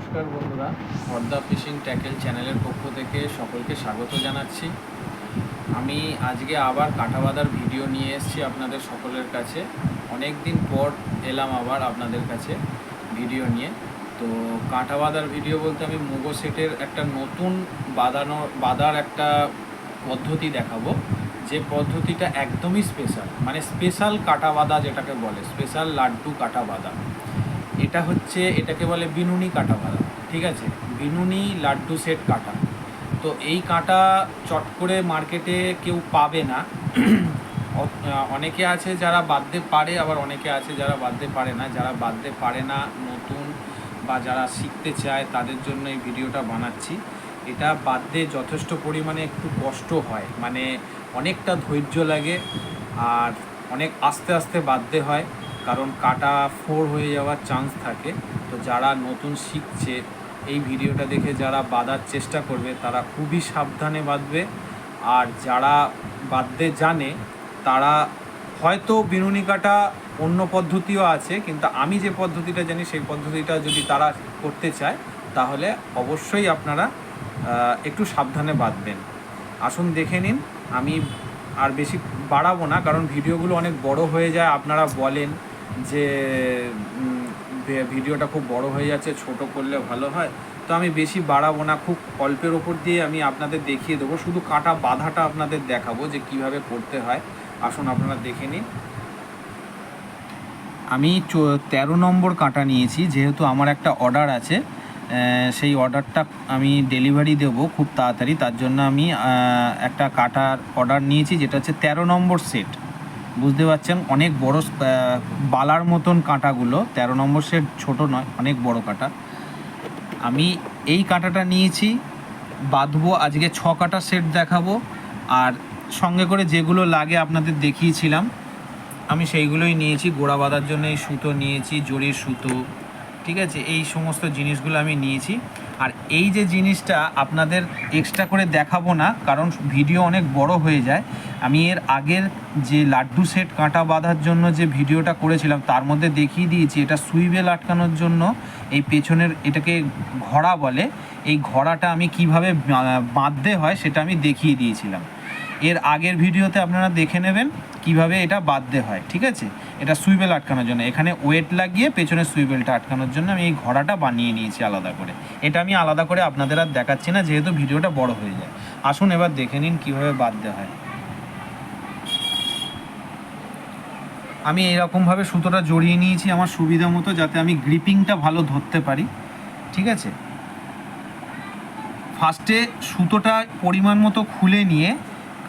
নমস্কার বন্ধুরা Harda fishing tackle চ্যানেলের পক্ষ থেকে সকলকে স্বাগত জানাচ্ছি। আমি আজকে আবার কাঁটা বাঁধার ভিডিও নিয়ে এসেছি আপনাদের সকলের কাছে। অনেক দিন পর এলাম আবার আপনাদের কাছে ভিডিও নিয়ে। তো কাঁটা বাঁধার ভিডিও বলতে আমি মুগো সেটের একটা নতুন বাঁধানো বাঁধার একটা পদ্ধতি দেখাবো। যে পদ্ধতিটা একদমই স্পেশাল মানে স্পেশাল কাটা বাঁধা যেটাকে বলে স্পেশাল লাড্ডু কাটা বাঁধা এটা হচ্ছে, এটাকে বলে বিনুনি কাটা বাঁধা ঠিক আছে? বিনুনি লাড্ডু সেট কাটা। তো এই কাঁটা চট করে মার্কেটে কেউ পাবে না। অনেকে আছে যারা বাঁধতে পারে, আবার অনেকে আছে যারা বাঁধতে পারে না। যারা বাঁধতে পারে না, নতুন বা যারা শিখতে চায়, তাদের জন্য এই ভিডিওটা বানাচ্ছি। এটা বাঁধতে যথেষ্ট পরিমাণে একটু কষ্ট হয়। মানে অনেকটা ধৈর্য লাগে, আর অনেক আস্তে আস্তে বাঁধতে হয়। কারণ কাটা ফোর হয়ে যাওয়ার চান্স থাকে। তো যারা নতুন শিখছে, এই ভিডিওটা দেখে যারা বাঁধার চেষ্টা করবে, তারা খুবই সাবধানে বাঁধবে। আর যারা বাঁধতে জানে, তারা হয়তো বিনুনি কাটা অন্য পদ্ধতিও আছে, কিন্তু আমি যে পদ্ধতিটা জানি, সেই পদ্ধতিটা যদি তারা করতে চায়, তাহলে অবশ্যই আপনারা একটু সাবধানে বাঁধবেন। আসুন দেখে নিন, আমি আর বেশি বাড়াবো না, কারণ ভিডিওগুলো অনেক বড় হয়ে যায়, আপনারা বলেন। যে ভিডিওটা খুব বড় হয়ে যাচ্ছে, ছোট করলে ভালো হয়। তো আমি বেশি বাড়াবো না, খুব অল্পের ওপর দিয়ে আমি আপনাদের দেখিয়ে দেবো। শুধু কাটা বাধাটা আপনাদের দেখাবো যে কীভাবে করতে হয়। আসুন আপনারা দেখে নিন। আমি তেরো নম্বর কাঁটা নিয়েছি, যেহেতু আমার একটা অর্ডার আছে সেই অর্ডারটা আমি ডেলিভারি দেব খুব তাড়াতাড়ি। তার জন্য আমি একটা কাটার অর্ডার নিয়েছি, যেটা হচ্ছে তেরো নম্বর সেট। বুঝতে পারছেন, অনেক বড় বালার মতন কাঁটাগুলো, তেরো নম্বর সেট ছোটো নয়, অনেক বড় কাঁটা। আমি এই কাঁটাটা নিয়েছি, বাঁধবো, আজকে ছ কাটা সেট দেখাবো, আর সঙ্গে করে যেগুলো লাগে আপনাদের দেখিয়েছিলাম, আমি সেইগুলোই নিয়েছি, গোড়া বাঁধার জন্য এই সুতো নিয়েছি, জরির সুতো, ঠিক আছে? এই সমস্ত জিনিসগুলো আমি নিয়েছি। আর এই যে জিনিসটা আপনাদের এক্সট্রা করে দেখাবো না, কারণ ভিডিও অনেক বড় হয়ে যায়। আমি এর আগের যে লাড্ডু সেট কাঁটা বাঁধার জন্য যে ভিডিওটা করেছিলাম, তার মধ্যে দেখিয়ে দিয়েছি, এটা সুইবেল আটকানোর জন্য। এই পেছনের এটাকে ঘোড়া বলে। এই ঘোড়াটা আমি কীভাবে বাঁধতে হয় সেটা আমি দেখিয়ে দিয়েছিলাম। এর আগের ভিডিওতে আপনারা দেখে নেবেন কীভাবে এটা বাঁধতে হয়, ঠিক আছে? এটা সুইবেল আটকানোর জন্য। এখানে ওয়েট লাগিয়ে পেছনে সুইবেলটা আটকানোর জন্য আমি এই ঘোড়াটা বানিয়ে নিয়েছি আলাদা করে। এটা আমি আলাদা করে আপনাদের আর দেখাচ্ছি না, যেহেতু ভিডিওটা বড় হয়ে যায়। আসুন এবার দেখে নিন কীভাবে বাঁধতে হয়। আমি এইরকমভাবে সুতোটা জড়িয়ে নিয়েছি আমার সুবিধা মতো, যাতে আমি গ্রিপিংটা ভালো ধরতে পারি, ঠিক আছে? ফার্স্টে সুতোটা পরিমাণ মতো খুলে নিয়ে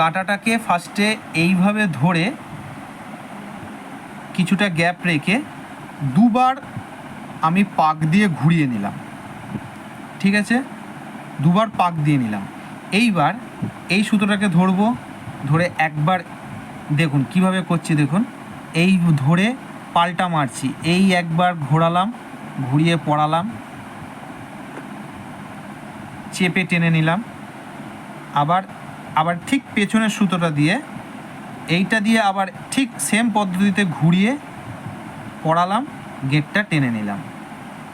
কাঁটাটাকে ফার্স্টে এইভাবে ধরে কিছুটা গ্যাপ রেখে দুবার আমি পাক দিয়ে ঘুরিয়ে নিলাম। ঠিক আছে? দুবার পাক দিয়ে নিলাম। এইবার এই সুতোটাকে ধরবো, ধরে একবার দেখুন কীভাবে করছি দেখুন। এই ধরে পাল্টা মারছি, এই একবার ঘোরালাম, ঘুরিয়ে পড়ালাম, চেপে টেনে নিলাম। আবার আবার ঠিক পেছনের সুতোটা দিয়ে এইটা দিয়ে আবার ঠিক সেম পদ্ধতিতে ঘুরিয়ে পড়ালাম গেটটা টেনে নিলাম।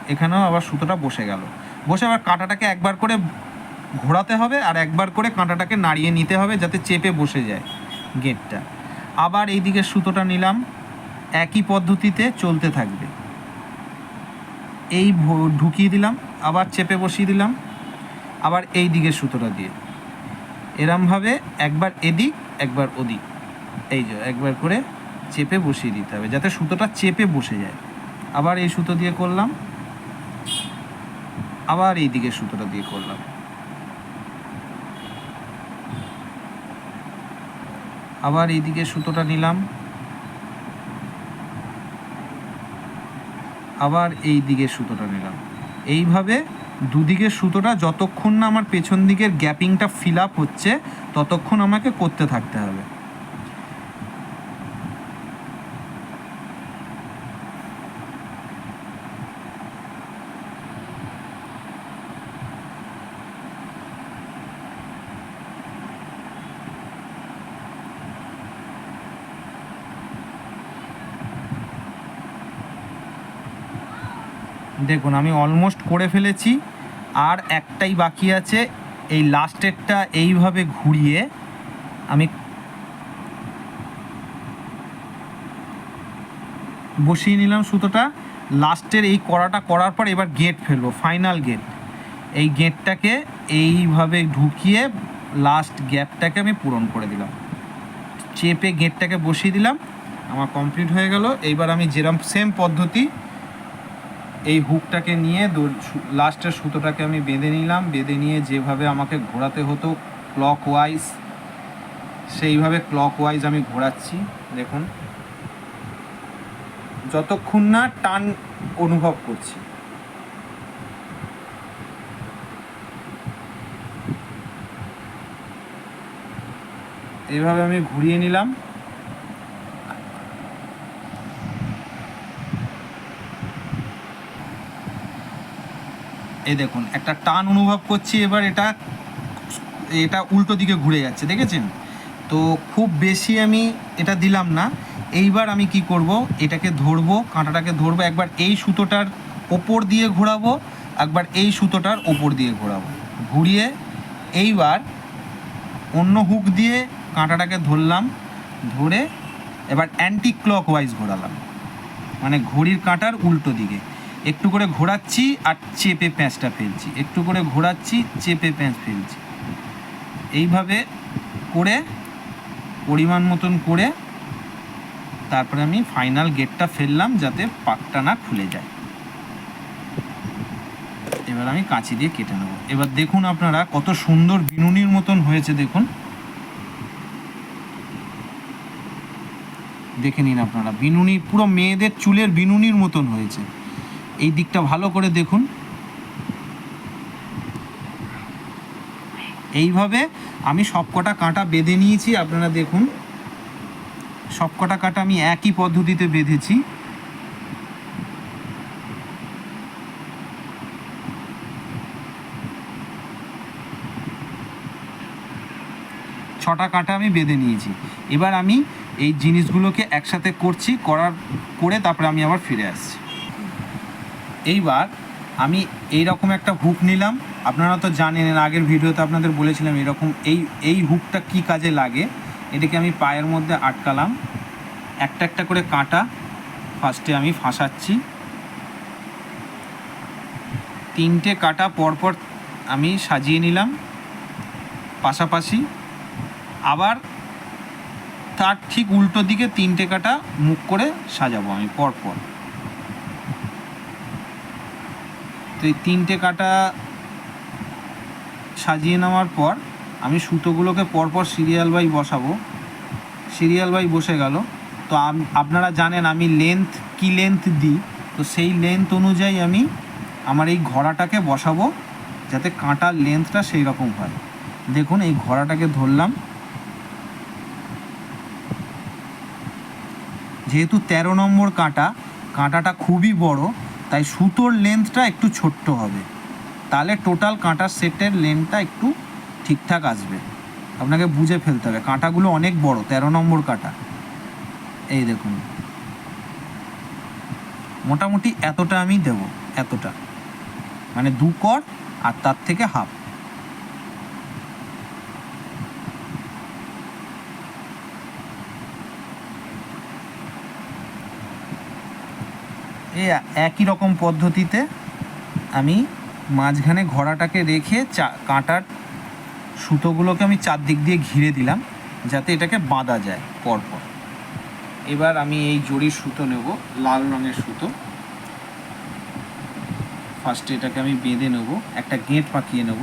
এখানেও আবার সুতোটা বসে গেল। বসে আবার কাঁটাটাকে একবার করে ঘোরাতে হবে আর একবার করে কাঁটাটাকে নাড়িয়ে নিতে হবে যাতে চেপে বসে যায় গেটটা আবার এই দিকের সুতোটা নিলাম, একই পদ্ধতিতে চলতে থাকবে। এই ঢুকিয়ে দিলাম, আবার চেপে বসিয়ে দিলাম, আবার এই দিকের সুতোটা দিয়ে। এরমভাবে একবার এদিক, একবার ওদিক। এই যে, একবার করে চেপে বসিয়ে দিতে হবে, যাতে সুতোটা চেপে বসে যায়। আবার এই সুতো দিয়ে করলাম। আবার এই দিকের সুতোটা দিয়ে করলাম। আবার এই দিকের সুতোটা নিলাম। আবার এই দিকের সুতোটা নিলাম। এইভাবে দুদিকের সুতোটা যতক্ষণ না আমার পেছন দিকের গ্যাপিংটা ফিল আপ হচ্ছে, ততক্ষণ আমাকে করতে থাকতে হবে। দেখুন, আমি অলমোস্ট করে ফেলেছি। আর একটাই বাকি আছে। এই লাস্টেরটা এইভাবে ঘুরিয়ে আমি বসিয়ে নিলাম সুতোটা। লাস্টের এই কড়াটা করার পর এবার গেট ফেলব ফাইনাল গেট এই গেটটাকে এইভাবে ঢুকিয়ে লাস্ট গ্যাপটাকে আমি পূরণ করে দিলাম। চেপে গেটটাকে বসিয়ে দিলাম, আমার কমপ্লিট হয়ে গেল। এইবার আমি যেরম সেম পদ্ধতি এই হুকটাকে নিয়ে লাস্টের সুতোটাকে আমি বেঁধে নিলাম। বেঁধে নিয়ে যেভাবে আমাকে ঘোরাতে হতো ক্লক ওয়াইজ সেইভাবে ক্লক ওয়াইজ আমি ঘোরাচ্ছি, দেখুন। যতক্ষণ না টান অনুভব করছি। এইভাবে আমি ঘুরিয়ে নিলাম। এই দেখুন, একটা টান অনুভব করছি এবার, এটা এটা উল্টো দিকে ঘুরে যাচ্ছে, দেখেছেন? তো খুব বেশি আমি এটা দিলাম না। এইবার আমি কি করব, এটাকে ধরবো, কাঁটাটাকে ধরবো, একবার এই সুতোটার ওপর দিয়ে ঘোরাবো, একবার এই সুতোটার ওপর দিয়ে ঘোরাবো। ঘুরিয়ে এইবার অন্য হুক দিয়ে কাঁটাটাকে ধরলাম, ধরে এবার অ্যান্টি ক্লক ওয়াইজ ঘোরালাম। মানে ঘড়ির কাঁটার উল্টো দিকে। একটু করে ঘোরাচ্ছি আর চেপে প্যাঁচটা ফেলছি। একটু করে ঘোরাচ্ছি, চেপে প্যাঁচ ফেলছি। এইভাবে করে, পরিমাণ মতন করে, তারপরে আমি ফাইনাল গেটটা ফেললাম যাতে পাকটা না খুলে যায়। এবার আমি কাঁচি দিয়ে কেটে নেব। এবার দেখুন আপনারা কত সুন্দর বিনুনির মতন হয়েছে, দেখুন। দেখে নিন আপনারা, বিনুনি, পুরো মেয়েদের চুলের বিনুনির মতন হয়েছে। এই দিকটা ভালো করে দেখুন। এইভাবে আমি সবকটা কাঁটা বেঁধে নিয়েছি, আপনারা দেখুন। সবকটা কাঁটা আমি একই পদ্ধতিতে বেঁধেছি। ছটা কাঁটা আমি বেঁধে নিয়েছি। এবার আমি এই জিনিসগুলোকে একসাথে করছি, করার, করে তারপরে আমি আবার ফিরে আসছি। এইবার আমি এই রকম একটা হুক নিলাম। আপনারা তো জানেন আগের ভিডিওতে আপনাদের বলেছিলাম এরকম এই এই হুকটা কি কাজে লাগে? এটাকে আমি পায়ের মধ্যে আটকালাম। একটা একটা করে কাঁটা ফার্স্টে আমি ফাঁসাচ্ছি। তিনটে কাটা পরপর আমি সাজিয়ে নিলাম। পাশাপাশি আবার তার ঠিক উল্টো দিকে তিনটে কাটা মুখ করে সাজাবো আমি পরপর। তো এই তিনটে কাটা সাজিয়ে নেওয়ার পর আমি সুতোগুলোকে পরপর সিরিয়াল বাই বসাবো। সিরিয়াল বাই বসে গেল। তো আপনারা জানেন আমি লেন্থ কি লেন্থ দিই? তো সেই লেন্থ অনুযায়ী আমি আমার এই ঘোড়াটাকে বসাবো যাতে কাঁটার লেন্থটা সেই রকম হয়। দেখুন, এই ঘোড়াটাকে ধরলাম। যেহেতু তেরো নম্বর কাঁটা, কাঁটাটা খুবই বড় তাই সুতোর লেন্থটা একটু ছোট্ট হবে। তাহলে টোটাল কাঁটার সেটের লেন্থটা একটু ঠিকঠাক আসবে। আপনাকে বুঝে ফেলতে হবে। কাঁটাগুলো অনেক বড়, তেরো নম্বর কাঁটা। এই দেখুন। মোটামুটি এতটা আমি দেব, এতটা। মানে দু কর আর তার থেকে হাফ এই একই রকম পদ্ধতিতে আমি মাঝখানে ঘোড়াটাকে রেখে চা, কাঁটার সুতোগুলোকে আমি চারদিক দিয়ে ঘিরে দিলাম, যাতে এটাকে বাঁধা যায় পরপর। এবার আমি এই জড়ির সুতো নেব, লাল রঙের সুতো। ফার্স্টে এটাকে আমি বেঁধে নেব, একটা গেঁট পাকিয়ে নেব।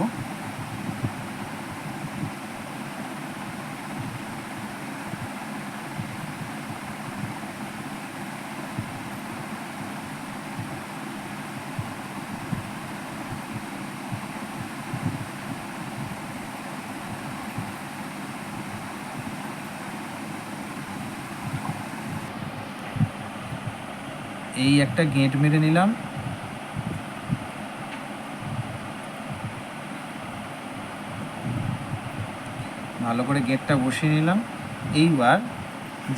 এই একটা গেঁট মেরে নিলাম। ভালো করে গেটটা বসিয়ে নিলাম। এইবার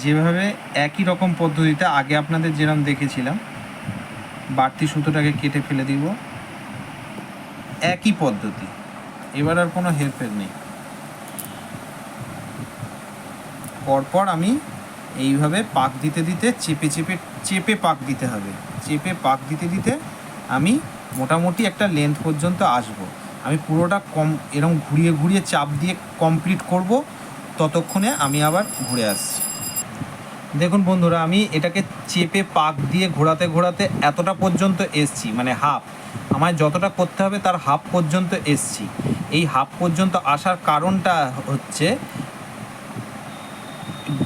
যেভাবে একই রকম পদ্ধতিতে আগে আপনাদের যেরকম দেখেছিলাম, বাড়তি সুতোটাকে কেটে ফেলে দিব। একই পদ্ধতি। এবার আর কোনো হেরফের নেই। পরপর আমি এইভাবে পাক দিতে দিতে চেপে চেপে চেপে পাক দিতে হবে। চেপে পাক দিতে দিতে আমি মোটামুটি একটা লেন্থ পর্যন্ত আসব। আমি পুরোটা কম এরকম ঘুরিয়ে ঘুরিয়ে চাপ দিয়ে কমপ্লিট করব। ততক্ষণে আমি আবার ঘুরে আসছি। দেখুন বন্ধুরা, আমি এটাকে চেপে পাক দিয়ে ঘোরাতে ঘোরাতে এতটা পর্যন্ত এসছি মানে হাফ আমায় যতটা করতে হবে তার হাফ পর্যন্ত এসছি। এই হাফ পর্যন্ত আসার কারণটা হচ্ছে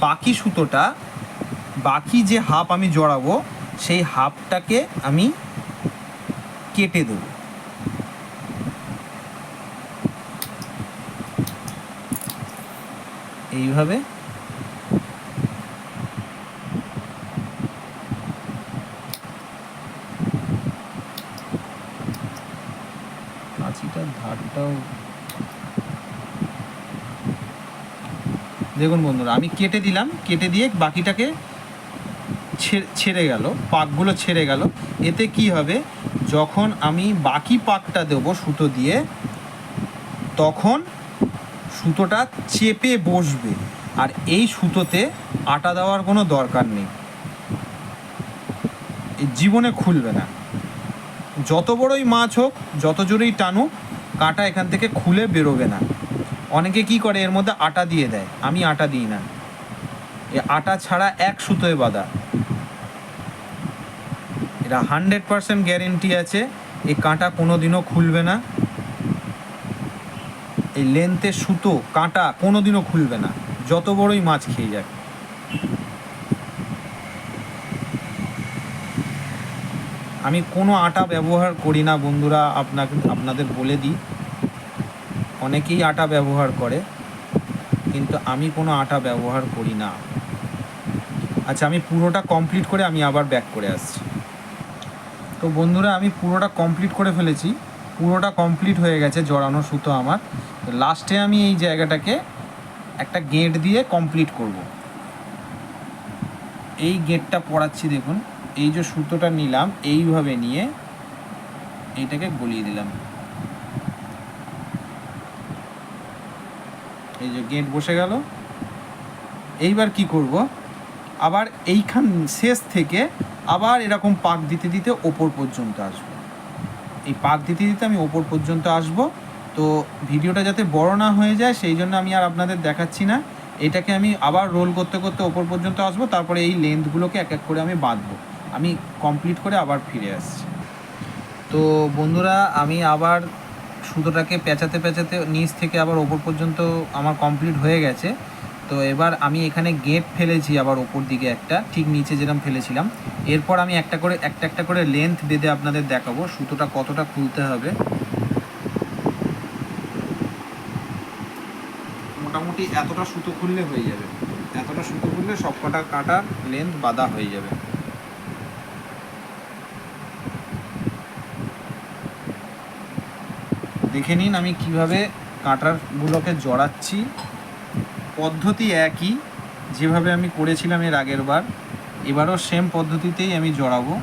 বাকি সুতোটা বাকি যে হাফ আমি জড়াবো, সেই হাফটাকে আমি কেটে দেবো। এইভাবে। ধারটাও। দেখুন বন্ধুরা, আমি কেটে দিলাম, কেটে দিয়ে বাকিটাকে ছেড়ে গেল, পাকগুলো ছেড়ে গেল। এতে কি হবে? যখন আমি বাকি পাকটা দেবো সুতো দিয়ে, তখন সুতোটা চেপে বসবে। আর এই সুতোতে আটা দেওয়ার কোনো দরকার নেই। জীবনে খুলবে না। যত বড়ই মাছ হোক, যত জোরেই টানুক, কাঁটা এখান থেকে খুলে বেরোবে না। অনেকে কি করে? এর মধ্যে আটা দিয়ে দেয়। আমি আটা দিই না। এ আটা ছাড়া এক সুতোয় বাঁধা। এটা হান্ড্রেড পারসেন্ট গ্যারেন্টি আছে। এই কাঁটা কোনো দিনও খুলবে না। এই লেন্থের সুতো, কাঁটা কোনো দিনও খুলবে না। যত বড়ই মাছ খেয়ে যাক। আমি কোনো আটা ব্যবহার করি না বন্ধুরা, আপনাকে, আপনাদের বলে দিই। অনেকেই আটা ব্যবহার করে, কিন্তু আমি কোনো আটা ব্যবহার করি না। আচ্ছা আমি পুরোটা কমপ্লিট করে আমি আবার ব্যাক করে আসছি। তো বন্ধুরা, আমি পুরোটা কমপ্লিট করে ফেলেছি। পুরোটা কমপ্লিট হয়ে গেছে জড়ানো সুতো আমার। লাস্টে আমি এই জায়গাটাকে একটা গেট দিয়ে কমপ্লিট করব। এই গেটটা পড়াচ্ছি দেখুন। এই যে সুতোটা নিলাম, এইভাবে নিয়ে এইটাকে গলিয়ে দিলাম। এই যে গেট বসে গেল। এইবার কি করব? আবার এইখান শেষ থেকে আবার এরকম পাক দিতে দিতে ওপর পর্যন্ত আসব। এই পাক দিতে দিতে আমি ওপর পর্যন্ত আসব। তো ভিডিওটা যাতে বড় না হয়ে যায়, সেই জন্য আমি আর আপনাদের দেখাচ্ছি না। এটাকে আমি আবার রোল করতে করতে ওপর পর্যন্ত আসব, তারপরে এই লেন্থগুলোকে এক এক করে আমি বাঁধবো। আমি কমপ্লিট করে আবার ফিরে আসছি। তো বন্ধুরা, আমি আবার সুতোটাকে পেঁচাতে পেঁচাতে নিচ থেকে আবার ওপর পর্যন্ত আমার কমপ্লিট হয়ে গেছে। তো এবার আমি এখানে গেট ফেলেছি আবার ওপর দিকে একটা, ঠিক নিচে যেরকম ফেলেছিলাম। এরপর আমি একটা করে, একটা একটা করে লেন্থ বেঁধে আপনাদের দেখাবো, সুতোটা কতটা খুলতে হবে। মোটামুটি এতটা সুতো খুললে হয়ে যাবে। এতটা সুতো খুললে সব কটা কাটার লেন্থ বাঁধা হয়ে যাবে। দেখে নিন আমি কীভাবে কাঁটারগুলোকে জড়াচ্ছি। পদ্ধতি একই, যেভাবে আমি করেছিলাম এর আগের বার, এবারও সেম পদ্ধতিতেই আমি জড়াবো।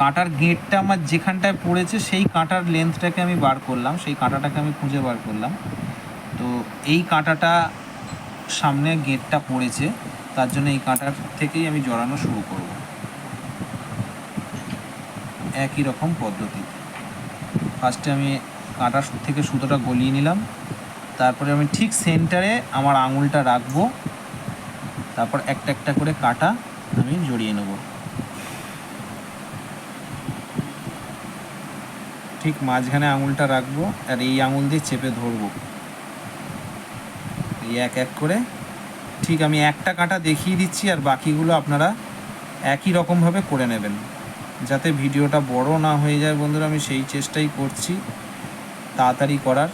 কাঁটার গেটটা আমার যেখানটায় পড়েছে, সেই কাঁটার লেন্থটাকে আমি বার করলাম, সেই কাঁটাটাকে আমি খুঁজে বার করলাম। তো এই কাঁটাটা সামনে গেটটা পড়েছে, তার জন্য এই কাঁটার থেকেই আমি জড়ানো শুরু করব। একই রকম পদ্ধতি। ফার্স্টে আমি কাঁটা থেকে সুতোটা গলিয়ে নিলাম। তারপরে আমি ঠিক সেন্টারে আমার আঙুলটা রাখব। তারপর একটা একটা করে কাটা আমি জড়িয়ে নেব। ঠিক মাঝখানে আঙুলটা রাখব আর এই আঙুল দিয়ে চেপে ধরবো। এই এক এক করে। ঠিক আমি একটা কাঁটা দেখিয়ে দিচ্ছি আর বাকিগুলো আপনারা একই রকমভাবে করে নেবেন। যাতে ভিডিওটা বড় না হয়ে যায় বন্ধুরা, আমি সেই চেষ্টাই করছি। তাড়াতাড়ি করার।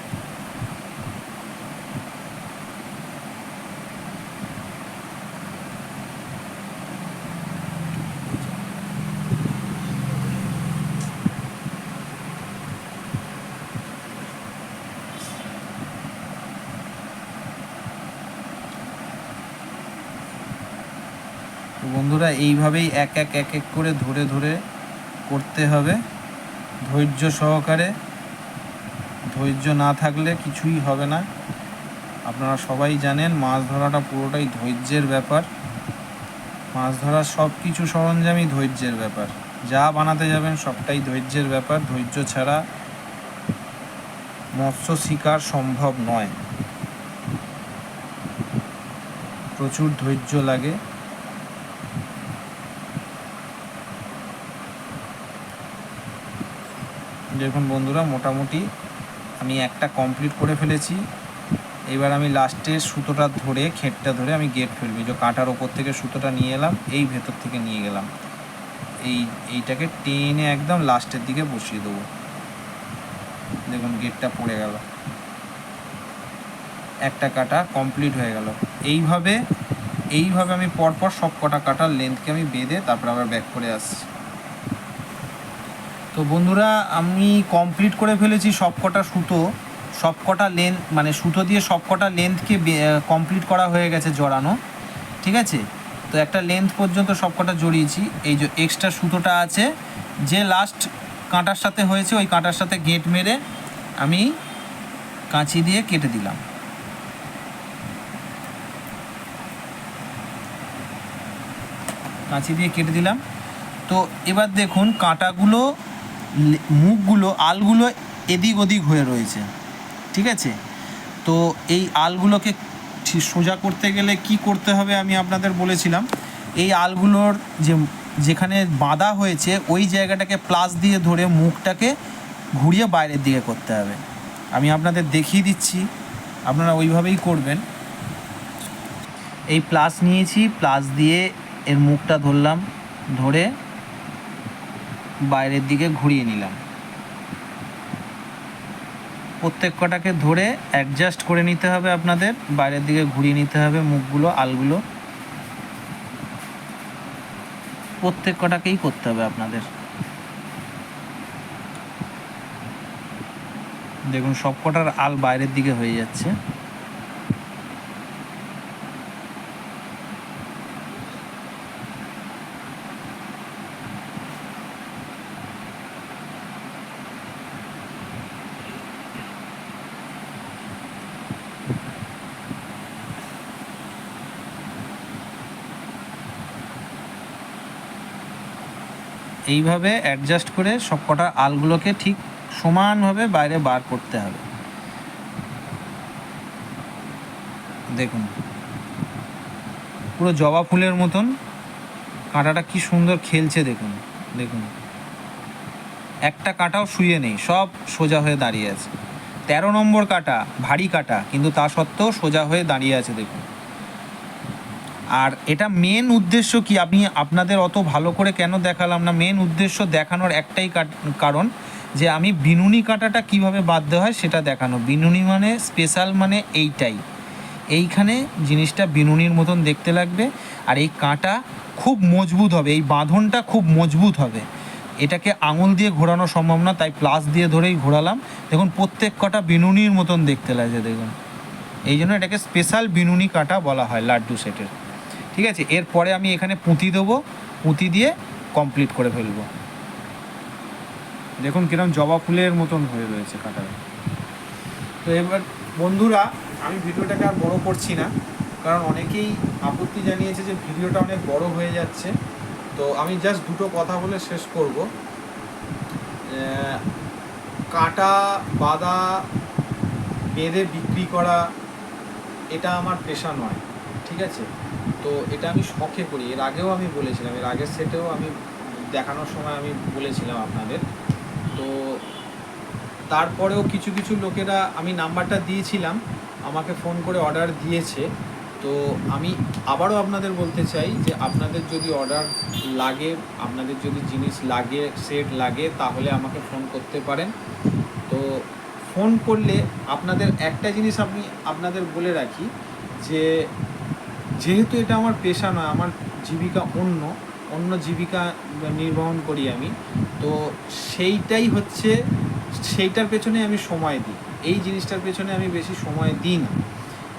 বন্ধুরা এইভাবেই এক এক এক এক করে ধরে ধরে করতে হবে। ধৈর্য সহকারে। ধৈর্য না থাকলে কিছুই হবে না। আপনারা সবাই জানেন, মাছ ধরাটা পুরোটাই ধৈর্যের ব্যাপার। মাছ ধরার সব কিছু সরঞ্জামই ধৈর্যের ব্যাপার। যা বানাতে যাবেন সবটাই ধৈর্যের ব্যাপার। ধৈর্য ছাড়া মৎস্য শিকার সম্ভব নয়। প্রচুর ধৈর্য লাগে। দেখুন বন্ধুরা, মোটামুটি আমি একটা কমপ্লিট করে ফেলেছি। এবার আমি লাস্টে সুতোটা ধরে খেটটা ধরে আমি গেট ফেলবি। যে কাঁটার ওপর থেকে সুতোটা নিয়ে এলাম, এই ভেতর থেকে নিয়ে গেলাম। এই, এইটাকে টেনে একদম লাস্টের দিকে বসিয়ে দেবো। দেখুন গেটটা পড়ে গেল। একটা কাটা কমপ্লিট হয়ে গেল। এইভাবে এইভাবে আমি পরপর সব কটা কাটার লেন্থকে আমি বেঁধে তারপর আবার ব্যাক করে আসছি। তো বন্ধুরা, আমি কমপ্লিট করে ফেলেছি সব কটা সুতো। সব কটা লেন্থ মানে সুতো দিয়ে সব কটা লেন্থকে কমপ্লিট করা হয়ে গেছে জড়ানো। ঠিক আছে? তো একটা লেন্থ পর্যন্ত সব কটা জড়িয়েছি। এই যে এক্সট্রা সুতোটা আছে, যে লাস্ট কাঁটার সাথে হয়েছে, ওই কাঁটার সাথে গেট মেরে আমি কাঁচি দিয়ে কেটে দিলাম। কাঁচি দিয়ে কেটে দিলাম। তো এবার দেখুন, কাঁটাগুলো মুখগুলো, আলগুলো এদিক ওদিক হয়ে রয়েছে। ঠিক আছে? তো এই আলগুলোকে সোজা করতে গেলে কি করতে হবে আমি আপনাদের বলেছিলাম। এই আলগুলোর যে, যেখানে বাঁধা হয়েছে, ওই জায়গাটাকে প্লাস দিয়ে ধরে মুখটাকে ঘুরিয়ে বাইরের দিকে করতে হবে। আমি আপনাদের দেখিয়ে দিচ্ছি। আপনারা ওইভাবেই করবেন। এই প্লাস নিয়েছি প্লাস দিয়ে এর মুখটা ধরলাম, ধরে বাইরের দিকে ঘুরিয়ে নিলাম। প্রত্যেক কটাকে ধরে অ্যাডজাস্ট করে নিতে হবে আপনাদের। বাইরের দিকে ঘুরিয়ে নিতে হবে মুখগুলো, আলগুলো। প্রত্যেক কটাকেই করতে হবে আপনাদের। দেখুন সব কটার আল বাইরের দিকে হয়ে যাচ্ছে। এইভাবে অ্যাডজাস্ট করে সব কটা আলগুলোকে ঠিক সমানভাবে বাইরে বার করতে হবে। দেখুন। পুরো জবা ফুলের মতন কাঁটাটা কি সুন্দর খেলছে দেখুন দেখুন। একটা কাঁটাও শুয়ে নেই, সব সোজা হয়ে দাঁড়িয়ে আছে। তেরো নম্বর কাটা ভারী কাটা, কিন্তু তা সত্ত্বেও সোজা হয়ে দাঁড়িয়ে আছে দেখুন। আর এটা মেন উদ্দেশ্য কি? আমি আপনাদের অত ভালো করে কেন দেখালাম না? মেন উদ্দেশ্য দেখানোর একটাই কারণ যে আমি বিনুনি কাটাটা কীভাবে বাঁধতে হয় সেটা দেখানো। বিনুনি মানে স্পেশাল মানে এইটাই। এইখানে জিনিসটা বিনুনির মতন দেখতে লাগবে আর এই কাঁটা খুব মজবুত হবে, এই বাঁধনটা খুব মজবুত হবে। এটাকে আঙুল দিয়ে ঘোরানো সম্ভব না, তাই প্লাস দিয়ে ধরেই ঘোরালাম। দেখুন, প্রত্যেক কটা বিনুনির মতন দেখতে লাগছে, দেখুন। এই জন্য এটাকে স্পেশাল বিনুনি কাটা বলা হয়, লাড্ডু সেটের। ঠিক আছে? এরপরে আমি এখানে পুঁতি দেবো। পুঁতি দিয়ে কমপ্লিট করে ফেলব। দেখুন কিরম জবা ফুলের মতন হয়ে রয়েছে কাঁটাটা তো এবার বন্ধুরা, আমি ভিডিওটাকে আর বড় করছি না, কারণ অনেকেই আপত্তি জানিয়েছে যে ভিডিওটা অনেক বড় হয়ে যাচ্ছে। তো আমি জাস্ট দুটো কথা বলে শেষ করব। কাটা, বাদা, বেঁধে বিক্রি করা, এটা আমার পেশা নয়, ঠিক আছে? তো এটা আমি শখে করি। এর আগেও আমি বলেছিলাম, এর আগের সেটেও আমি দেখানোর সময় আমি বলেছিলাম আপনাদের। তো তারপরেও কিছু কিছু লোকেরা আমি নাম্বারটা দিয়েছিলাম, আমাকে ফোন করে অর্ডার দিয়েছে। তো আমি আবারও আপনাদের বলতে চাই যে আপনাদের যদি অর্ডার লাগে, আপনাদের যদি জিনিস লাগে, সেট লাগে, তাহলে আমাকে ফোন করতে পারেন। তো ফোন করলে আপনাদের একটা জিনিস আমি আপনাদের বলে রাখি যে যেহেতু এটা আমার পেশা নয়, আমার জীবিকা অন্য অন্য জীবিকা নির্বাহন করি আমি, তো সেইটাই হচ্ছে, সেইটার পেছনে আমি সময় দিই। এই জিনিসটার পেছনে আমি বেশি সময় দিই না।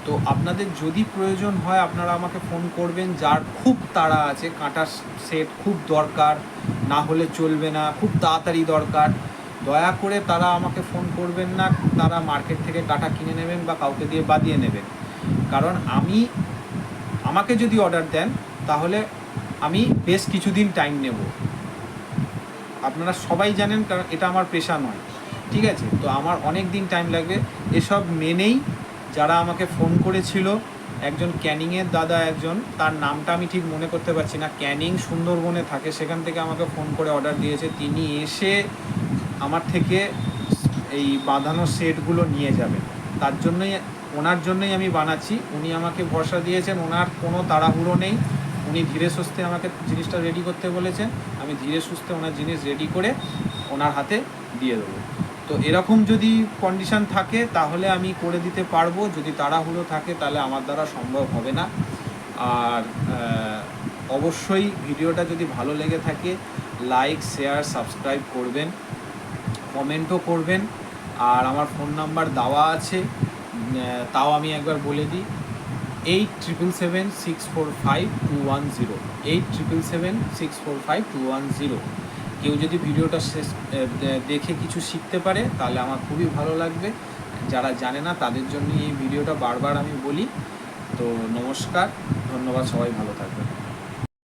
তো আপনাদের যদি প্রয়োজন হয়, আপনারা আমাকে ফোন করবেন, যার খুব তাড়া আছে, কাঁটার সেট খুব দরকার, না হলে চলবে না, খুব তাড়াতাড়ি দরকার। দয়া করে তারা আমাকে ফোন করবেন না, তারা মার্কেট থেকে কাঁটা কিনে নেবেন বা কাউকে দিয়ে বাদিয়ে নেবেন। কারণ আমি আমাকে যদি অর্ডার দেন, তাহলে আমি বেশ কিছুদিন টাইম নেব। আপনারা সবাই জানেন কারণ এটা আমার পেশা নয়। ঠিক আছে? তো আমার অনেক দিন টাইম লাগবে। এসব মেনেই যারা আমাকে ফোন করেছিল, একজন ক্যানিংয়ের দাদা একজন, তার নামটা আমি ঠিক মনে করতে পারছি না। ক্যানিং সুন্দরবনে থাকে, সেখান থেকে আমাকে ফোন করে অর্ডার দিয়েছে। তিনি এসে আমার থেকে এই বাঁধানো সেটগুলো নিয়ে যাবেন। তার জন্যই ওনার জন্যই আমি বানাচ্ছি। উনি আমাকে ভরসা দিয়েছেন, ওনার কোনো তাড়াহুড়ো নেই। উনি ধীরে সুস্থে আমাকে জিনিসটা রেডি করতে বলেছেন। আমি ধীরে সুস্থে ওনার জিনিস রেডি করে ওনার হাতে দিয়ে দেবো। তো এরকম যদি কন্ডিশন থাকে, তাহলে আমি করে দিতে পারব। যদি তাড়াহুড়ো থাকে, তাহলে আমার দ্বারা সম্ভব হবে না। আর অবশ্যই ভিডিওটা যদি ভালো লেগে থাকে লাইক শেয়ার সাবস্ক্রাইব করবেন। কমেন্টও করবেন। আর আমার ফোন নাম্বার দেওয়া আছে। তাও আমি একবার বলে দিই eight triple seven six four five two one zero eight triple seven six four five two one zero কেউ যদি ভিডিওটা শেষ দেখে কিছু শিখতে পারে, তাহলে আমার খুবই ভালো লাগবে। যারা জানে না, তাদের জন্য এই ভিডিওটা বারবার আমি বলি। তো নমস্কার, ধন্যবাদ, সবাই ভালো থাকবেন।